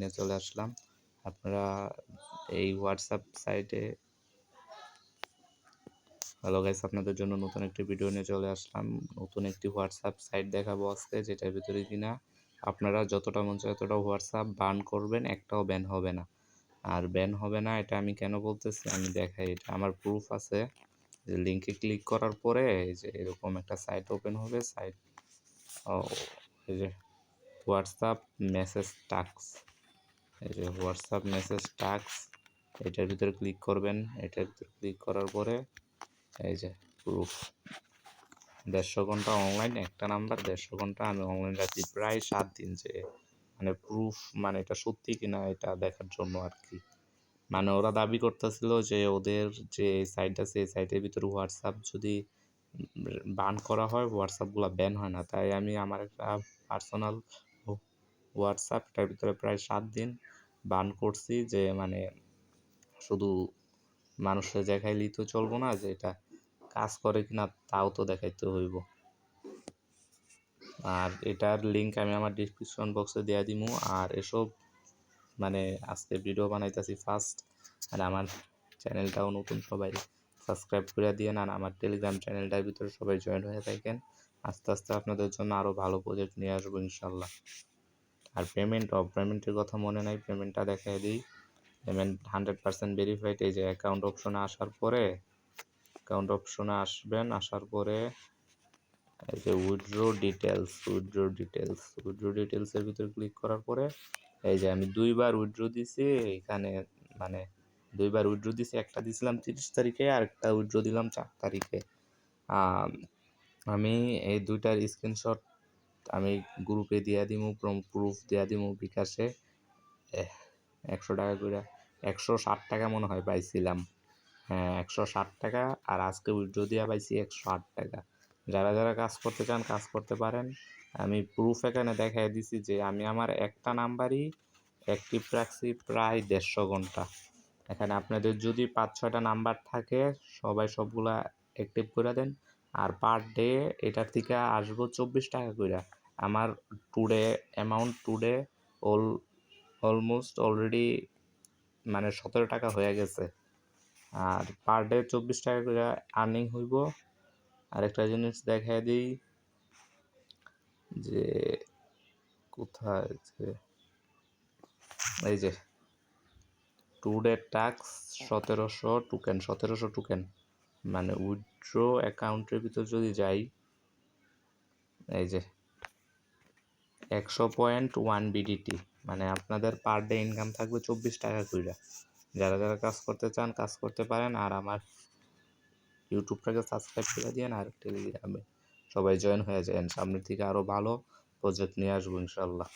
নিয়ে চলে আসলাম। আপনারা এই হোয়াটসঅ্যাপ সাইটে হ্যালো গাইস আপনাদের জন্য নতুন একটি ভিডিও নিয়ে চলে আসলাম। নতুন একটি হোয়াটসঅ্যাপ সাইট দেখাবো আজকে, যেটার ভিতরে কিনা আপনারা যতটা মন চায় ততটা হোয়াটসঅ্যাপ বান করবেন, একটাও ব্যান হবে না। আর ব্যান হবে না, এটা আমি কেন বলতেছি? আমি দেখাই, এটা আমার প্রুফ আছে। যে লিঙ্কে ক্লিক করার পরে এই যে এরকম একটা সাইট ওপেন হবে সাইট এই যে হোয়াটসঅ্যাপ মেসেজ টাক্স এই যে হোয়াটসঅ্যাপ মেসেজ টাক্স এটার ভিতরে ক্লিক করবেন। এটার ভিতরে ক্লিক করার পরে এই যে প্রুফ দেড়শো ঘণ্টা অনলাইন একটা নাম্বার দেড়শো ঘণ্টা। আমি অনলাইন রাখছি প্রায় সাত দিন যে মানে প্রুফ মানে এটা সত্যি কিনা এটা দেখার জন্য আর কি মানে ওরা দাবি করতেছিল যে ওদের যে সাইট আছে, এই সাইটের ভিতরে হোয়াটসঅ্যাপ যদি বান করা হয় হোয়াটসঅ্যাপগুলো ব্যান হয় না। তাই আমি আমার একটা পার্সোনাল হোয়াটসঅ্যাপ, এটার ভিতরে প্রায় সাত দিন বান করছি যে মানে শুধু মানুষের দেখাইলেই তো চলবো না, যে এটা কাজ করে কিনা তাও তো দেখাইতে হইব। আর এটার লিঙ্ক আমি আমার ডিসক্রিপশন বক্সে দেওয়া দিমু। আর এসব মানে আজকে ভিডিও বানাইতেছি ফার্স্ট আর আমার চ্যানেলটাও নতুন সবাই সাবস্ক্রাইব করে দিয়ে আর আমার টেলিগ্রাম চ্যানেলটার ভিতরে সবাই জয়েন হয়ে থাকেন। আস্তে আস্তে আপনাদের জন্য আরও ভালো প্রজেক্ট নিয়ে আসব, ইনশাল্লাহ। আর পেমেন্ট অফ পেমেন্টের কথা মনে নাই পেমেন্টটা দেখাই দিই। পেমেন্ট হান্ড্রেড পার্সেন্ট ভেরিফাইড এই যে অ্যাকাউন্ট অপশনে আসার পরে অ্যাকাউন্ট অপশনে আসবেন, আসার পরে, এই যে withdraw details withdraw details withdraw ডিটেলসের ভিতরে ক্লিক করার পরে, এই যে আমি দুইবার উইথড্র দিছি, এখানে মানে দুইবার উইথড্র দিছি, একটা দিছিলাম তিরিশ তারিখে, আর একটা উইথড্র দিলাম চার তারিখে। আমি এই দুইটার স্ক্রিনশট আমি গ্রুপে দিয়া দিমু প্রুফ দিয়া দিমু বিকাশে। একশো টাকা করে একশো ষাট টাকা মনে হয় পাইছিলাম। হ্যাঁ একশো ষাট টাকা আর আজকে উইথড্র দিয়া পাইছি একশো আট টাকা। যারা যারা কাজ করতে চান, কাজ করতে পারেন। আমি প্রুফ এখানে দেখাই দিছি যে আমি আমার একটা নাম্বারই অ্যাক্টিভ রাখছি প্রায় দেড়শো ঘণ্টা। এখানে আপনাদের যদি পাঁচ ছয়টা নাম্বার থাকে, সবাই সবগুলা অ্যাক্টিভ করে দেন। আর পার ডে এটার থেকে আসব চব্বিশ টাকা করে আমার today amount today all almost already মানে সতেরো টাকা হয়ে গেছে। আর পার ডে চব্বিশ টাকা করে আর্নিং হইব। আর একটা জিনিস দেখাই দিই যে কোথায় এই যে টু ডে টাক্স সতেরোশো টোকেন সতেরোশো টোকেন মানে উইথড্র অ্যাকাউন্টের ভিতর যদি যাই, এই যে একশো পয়েন্ট ওয়ান বিডিটি মানে আপনাদের পার ডে ইনকাম থাকবে চব্বিশ টাকা করে যারা যারা কাজ করতে চান, কাজ করতে পারেন আর আমার ইউটিউবটাকে সাবস্ক্রাইব করে দিন আর টেলিগ্রামে সবাই জয়েন হয়ে যান সামনের থেকে আরও ভালো প্রজেক্ট নিয়ে আসব ইনশাল্লাহ